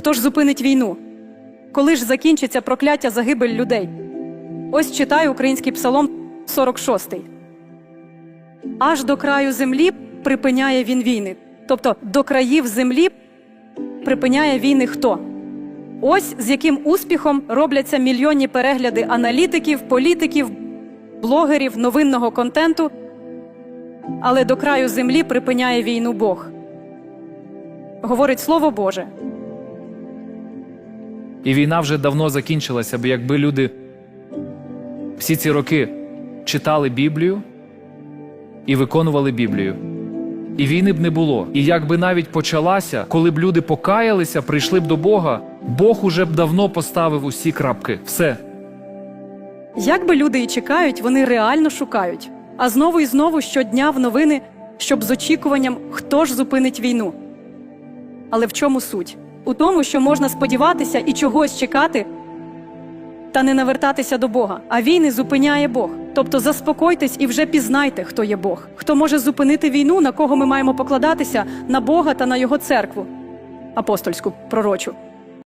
Хто ж зупинить війну? Коли ж закінчиться прокляття загибель людей? Ось читаю український псалом 46. Аж до краю землі припиняє він війни. Тобто до країв землі припиняє війни хто? Ось з яким успіхом робляться мільйонні перегляди аналітиків, політиків, блогерів, новинного контенту. Але до краю землі припиняє війну Бог. Говорить Слово Боже. І війна вже давно закінчилася, бо якби люди всі ці роки читали Біблію і виконували Біблію. І війни б не було. І якби навіть почалася, коли б люди покаялися, прийшли б до Бога, Бог уже б давно поставив усі крапки. Все. Як би люди і чекають, вони реально шукають. А знову і знову щодня в новини, щоб з очікуванням, хто ж зупинить війну. Але в чому суть? У тому, що можна сподіватися і чогось чекати, та не навертатися до Бога. А війни зупиняє Бог. Тобто заспокойтесь і вже пізнайте, хто є Бог, хто може зупинити війну, на кого ми маємо покладатися, на Бога та на Його церкву апостольську пророчу.